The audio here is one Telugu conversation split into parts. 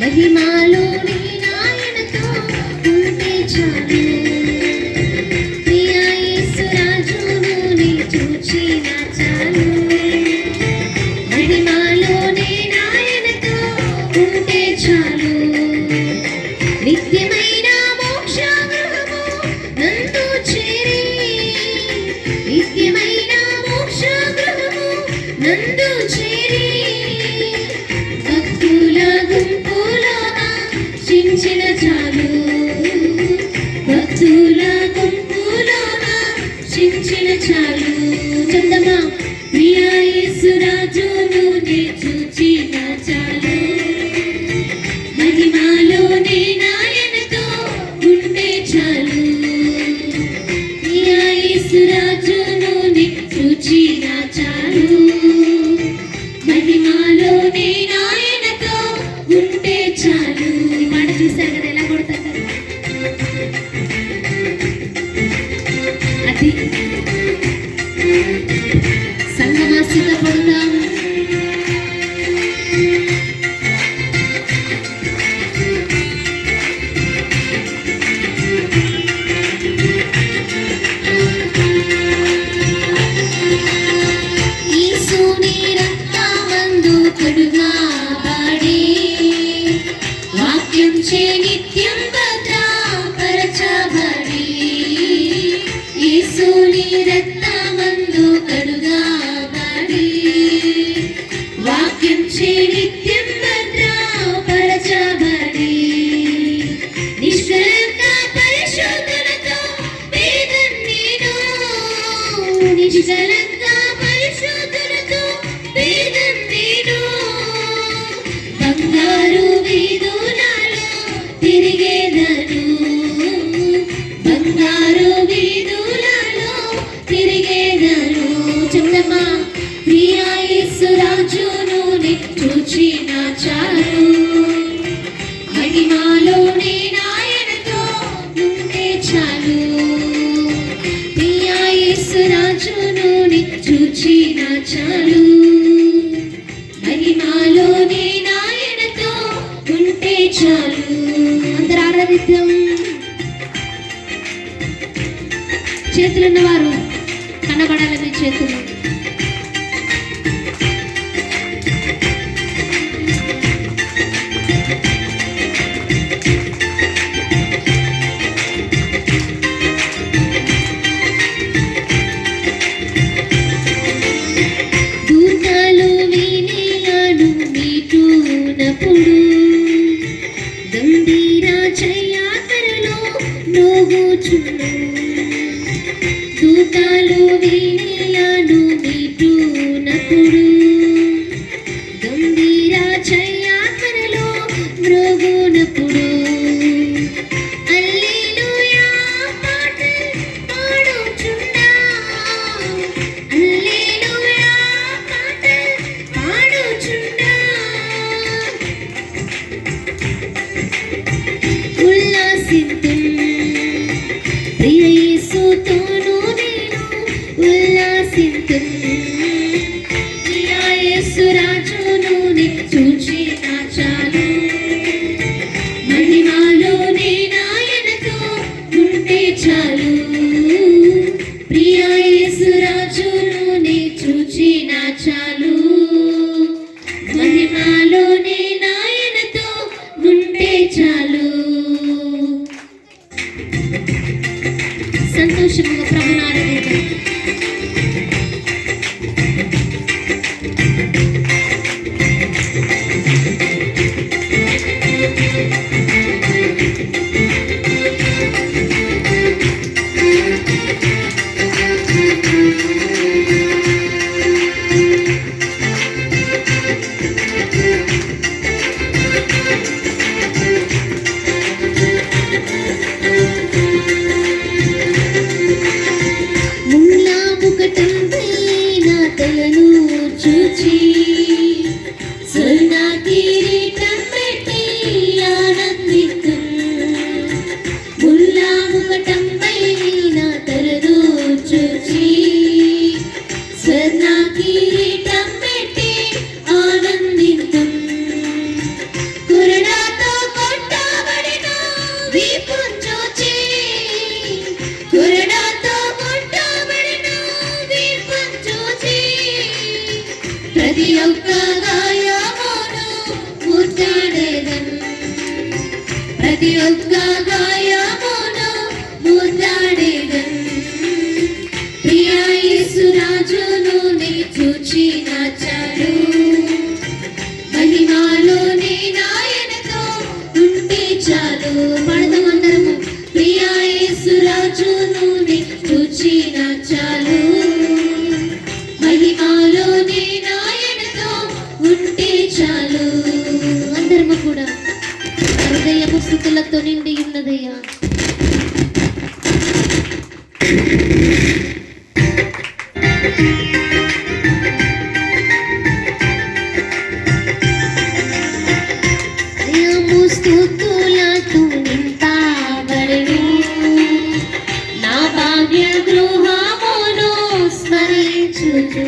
మహిమాలోని నాయనతో ఉంటే చాలు. అందించిన చాలు. భక్తుల గుంపులోన చించిన చాలు. చందమా ప్రియాసురాజును చూచిన చాలు. మహిమాలో నేను సంగమాసిత పడుతా మార్చాడు మరి నాలోనే నాయనతో ఉంటే చాలు. అందరు ఆరాధిద్దాం. చేతులున్నవారు కనబడాలి మీ చేతులు. ఒకటంతే నా తలను చూచి You. స్థుతులతో నిండి ఉన్నదయ్యా హృదయము స్థుతులతో నా భాగ్య గృహమును స్మరించుచు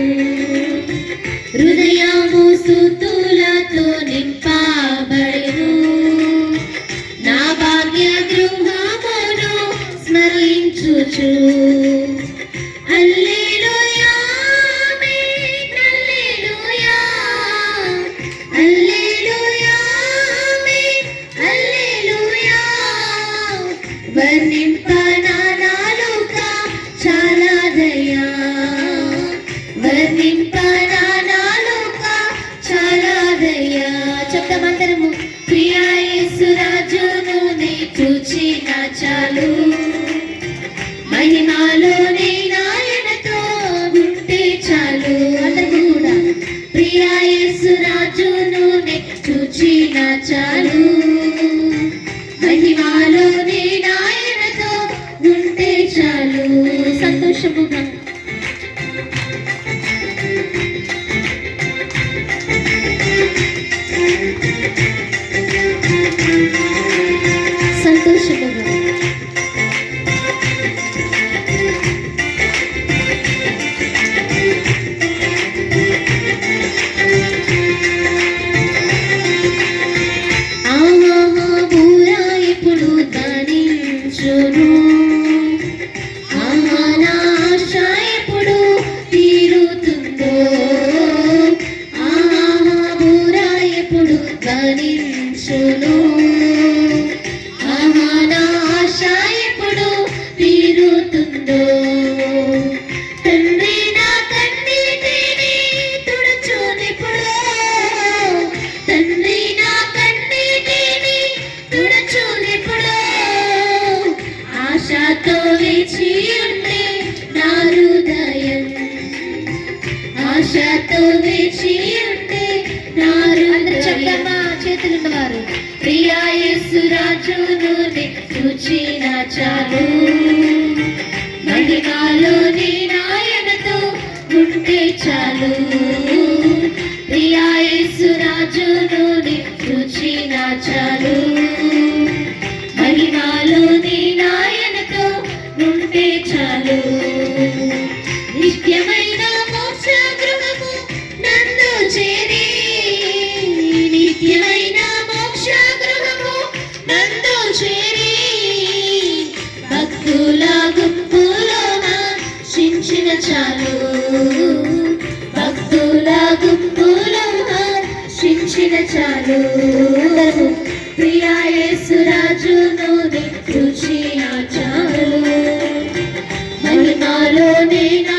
చెప్తామందరము ప్రియా యేసురాజును నీ చూచిన చాలు మహిమాలో నీ నాయనతో ఉంటే చాలు. అందరూ కూడా ప్రియా నీ చూచిన చాలు మహిమాలో Thank you. చూచిన చాలు. మహిమాలో నీ నాయనతో ఉంటే చాలు. నిత్యమైన మోక్ష గృహము నందు చేరి. నిత్యమైన మోక్ష గృహము నందు చేరి. భక్తుల గుంపులోన చాలు. శించిన చాలు అందరూ రుచి ఆచారు మహిమాలో నేను